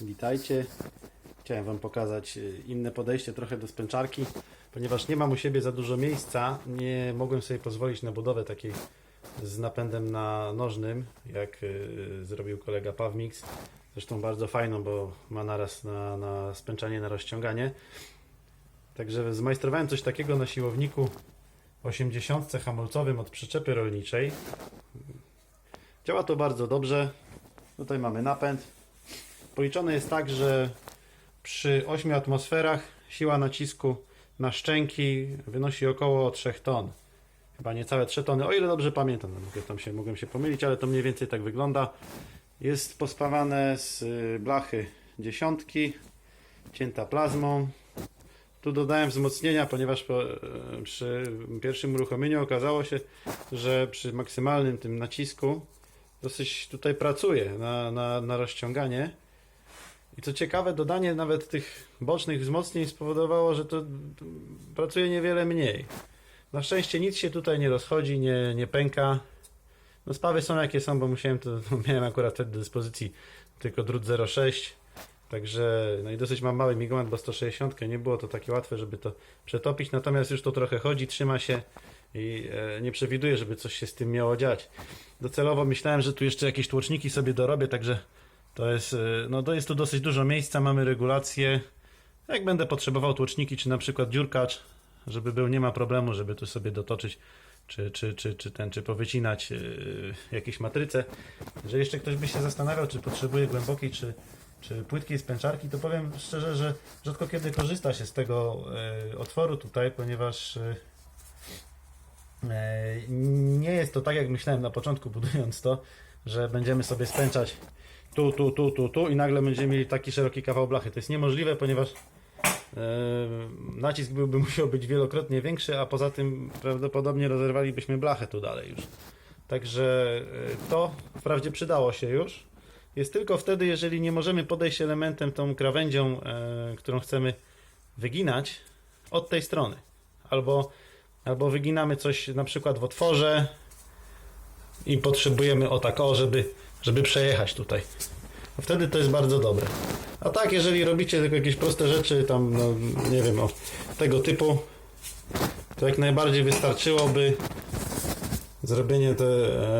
Witajcie. Chciałem Wam pokazać y, inne podejście trochę do spęczarki. Ponieważ nie mam u siebie za dużo miejsca, nie mogłem sobie pozwolić na budowę takiej z napędem na nożnym, jak y, zrobił kolega Pawmix. Zresztą bardzo fajną, bo ma naraz na, na spęczanie, na rozciąganie. Także zmajstrowałem coś takiego na siłowniku 80 hamulcowym od przyczepy rolniczej. Działa to bardzo dobrze. Tutaj mamy napęd. Policzone jest tak, że przy 8 atmosferach siła nacisku na szczęki wynosi około 3 ton. Chyba niecałe 3 tony, o ile dobrze pamiętam. No, tam się, mogłem się pomylić, ale to mniej więcej tak wygląda. Jest pospawane z y, blachy dziesiątki, cięta plazmą. Tu dodałem wzmocnienia, ponieważ po, e, przy pierwszym uruchomieniu okazało się, że przy maksymalnym tym nacisku dosyć tutaj pracuje na, na, na rozciąganie. I co ciekawe, dodanie nawet tych bocznych wzmocnień spowodowało, że to pracuje niewiele mniej. Na szczęście nic się tutaj nie rozchodzi, nie, nie pęka. No spawy są jakie są, bo musiałem to, miałem akurat wtedy do dyspozycji tylko drut 0,6. Także, no i dosyć mam mały migomet, bo 160 nie było to takie łatwe, żeby to przetopić. Natomiast już to trochę chodzi, trzyma się i e, nie przewiduję, żeby coś się z tym miało dziać. Docelowo myślałem, że tu jeszcze jakieś tłoczniki sobie dorobię, także to jest, e, no to jest tu dosyć dużo miejsca, mamy regulację. Jak będę potrzebował tłoczniki, czy na przykład dziurkacz, żeby był, nie ma problemu, żeby tu sobie dotoczyć, czy, czy, czy, czy ten, czy powycinać yy, jakieś matryce. Jeżeli jeszcze ktoś by się zastanawiał, czy potrzebuje głębokiej, czy, czy płytkiej spęczarki, to powiem szczerze, że rzadko kiedy korzysta się z tego yy, otworu tutaj, ponieważ yy, Nie jest to tak, jak myślałem na początku, budując to, że będziemy sobie spęczać tu, tu, tu, tu, tu i nagle będziemy mieli taki szeroki kawał blachy. To jest niemożliwe, ponieważ e, nacisk byłby musiał być wielokrotnie większy, a poza tym prawdopodobnie rozerwalibyśmy blachę tu dalej już. Także e, to wprawdzie przydało się już. Jest tylko wtedy, jeżeli nie możemy podejść elementem, tą krawędzią, e, którą chcemy wyginać od tej strony. Albo Albo wyginamy coś na przykład w otworze i potrzebujemy o tak o, żeby, żeby przejechać tutaj. Wtedy to jest bardzo dobre. A tak, jeżeli robicie tylko jakieś proste rzeczy, tam, no, nie wiem, o tego typu, to jak najbardziej wystarczyłoby zrobienie tej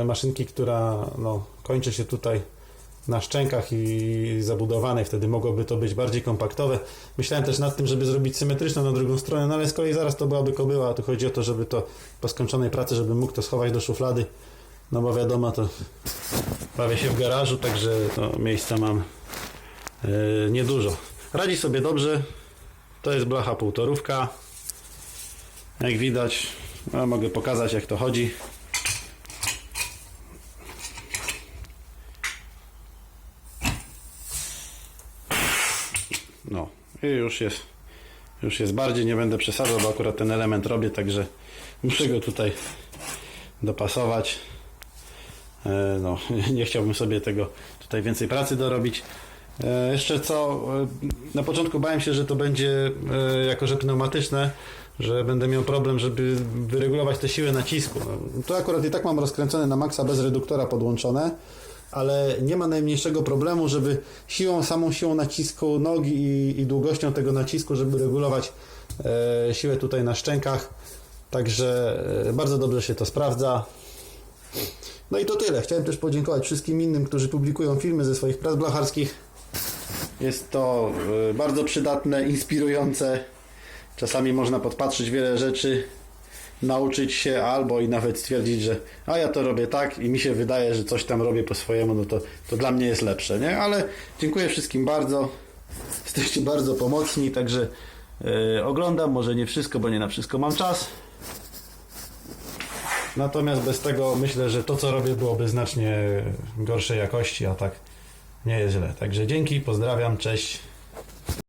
e, maszynki, która no, kończy się tutaj na szczękach i zabudowanej, wtedy mogłoby to być bardziej kompaktowe. Myślałem też nad tym, żeby zrobić symetryczną na drugą stronę, no ale z kolei zaraz to byłaby kobyła, a tu chodzi o to, żeby to po skończonej pracy, żeby mógł to schować do szuflady, no bo wiadomo, to bawię się w garażu, także to miejsca mam yy, niedużo. Radzi sobie dobrze, to jest blacha półtorówka, jak widać, no, mogę pokazać jak to chodzi. No i już jest, już jest bardziej, nie będę przesadzał, bo akurat ten element robię, także muszę go tutaj dopasować. E, No, nie chciałbym sobie tego tutaj więcej pracy dorobić. E, Jeszcze co, e, na początku bałem się, że to będzie jako że pneumatyczne, że będę miał problem, żeby wyregulować tę siłę nacisku. No, to akurat i tak mam rozkręcone na maksa bez reduktora podłączone, ale nie ma najmniejszego problemu, żeby siłą, samą siłą nacisku nogi i, i długością tego nacisku, żeby regulować siłę tutaj na szczękach. Także bardzo dobrze się to sprawdza. No i to tyle. Chciałem też podziękować wszystkim innym, którzy publikują filmy ze swoich prac blacharskich. Jest to e, bardzo przydatne, inspirujące. Czasami można podpatrzeć wiele rzeczy, nauczyć się albo i nawet stwierdzić, że a ja to robię tak i mi się wydaje, że coś tam robię po swojemu, no to, to dla mnie jest lepsze, nie? Ale dziękuję wszystkim bardzo. Jesteście bardzo pomocni, także e, oglądam, może nie wszystko, bo nie na wszystko mam czas. Natomiast bez tego myślę, że to co robię byłoby znacznie gorszej jakości, a tak nie jest źle. Także dzięki, pozdrawiam, cześć.